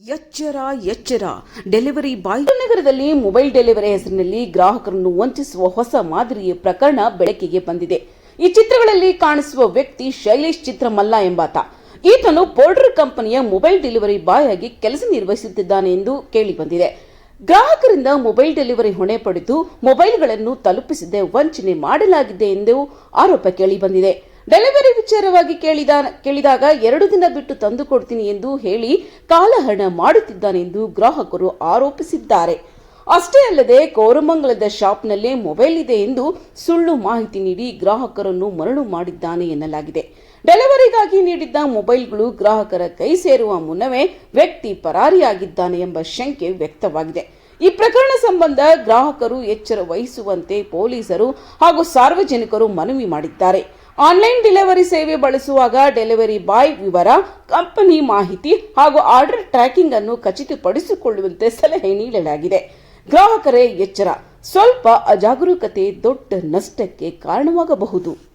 ಎಚ್ಚರ ಎಚ್ಚರ. Delivery boy ನಗರದಲ್ಲಿ ಮೊಬೈಲ್ ಡೆಲಿವರಿ ಹೆಸರಿನಲ್ಲಿ ಗ್ರಾಹಕರನ್ನು ವಂಚಿಸುವ ಹೊಸ ಮಾದರಿಯ ಪ್ರಕರಣ ಬೆಳಕಿಗೆ ಬಂದಿದೆ. ಈ ಚಿತ್ರಗಳಲ್ಲಿ ಕಾಣಿಸುವ ವ್ಯಕ್ತಿ ಶೈಲೇಶ್ ಚಿತ್ರಮಲ್ಲ ಎಂಬಾತ. ಈತನು ಪೌಡರ್ ಕಂಪನಿಯ ಮೊಬೈಲ್ ಡೆಲಿವರಿ ಬಾಯ್ ಆಗಿ ಕೆಲಸ ನಿರ್ವಹಿಸುತ್ತಿದ್ದಾನೆ ಎಂದು ಕೇಳಿಬಂದಿದೆ ಗ್ರಾಹಕರಿಂದ ಮೊಬೈಲ್ ಡೆಲಿವರಿ ಹೊಣೆ ಪಡೆದು ಮೊಬೈಲ್ಗಳನ್ನು ತಲುಪಿಸದೆ ವಂಚನೆ ಮಾಡಲಾಗಿದೆ ಎಂದು ಆರೋಪ ಕೇಳಿಬಂದಿದೆ ಡೆಲಿವರಿ ವಿಚಾರವಾಗಿ ಕೇಳಿದ ಕೇಳಿದಾಗ ಎರಡು ದಿನ ಬಿಟ್ಟು ತಂದು ಕೊಡ್ತೀನಿ ಎಂದು ಹೇಳಿ ಕಾಲಹರಣ ಮಾಡುತ್ತಿದ್ದಾನೆ ಎಂದು ಗ್ರಾಹಕರು ಆರೋಪಿಸಿದ್ದಾರೆ. ಅಷ್ಟೇ ಅಲ್ಲದೆ ಕೋರಮಂಗಲದ ಶಾಪ್ನಲ್ಲೇ ಮೊಬೈಲ್ ಇದೆ ಎಂದು ಸುಳ್ಳು ಮಾಹಿತಿ ನೀಡಿ ಗ್ರಾಹಕರನ್ನು ಮರಳು ಮಾಡಿದ್ದಾನೆ ಎನ್ನಲಾಗಿದೆ. ಡೆಲಿವರಿಗಾಗಿ ನೀಡಿದ್ದ ಮೊಬೈಲ್ಗಳು ಗ್ರಾಹಕರ ಕೈ ಸೇರುವ ಮುನ್ನವೇ ವ್ಯಕ್ತಿ ಪರಾರಿಯಾಗಿದ್ದಾನೆ ಎಂಬ ಶಂಕೆ ವ್ಯಕ್ತವಾಗಿದೆ. ಈ ಪ್ರಕರಣ ಸಂಬಂಧ ಗ್ರಾಹಕರು ಎಚ್ಚರ ವಹಿಸುವಂತೆ ಪೊಲೀಸರು ಹಾಗೂ ಸಾರ್ವಜನಿಕರು ಮನವಿ ಮಾಡಿದ್ದಾರೆ. ಆನ್ಲೈನ್ ಡೆಲಿವರಿ ಸೇವೆ ಬಳಸುವಾಗ ಡೆಲಿವರಿ ಬಾಯ್ ವಿವರ, ಕಂಪನಿ ಮಾಹಿತಿ ಹಾಗೂ ಆರ್ಡರ್ ಟ್ರ್ಯಾಕಿಂಗ್ ಅನ್ನು ಖಚಿತಪಡಿಸಿಕೊಳ್ಳುವಂತೆ ಸಲಹೆ ನೀಡಲಾಗಿದೆ. ಗ್ರಾಹಕರೇ, ಎಚ್ಚರ. ಸ್ವಲ್ಪ ಅಜಾಗರೂಕತೆ ದೊಡ್ಡ ನಷ್ಟಕ್ಕೆ ಕಾರಣವಾಗಬಹುದು.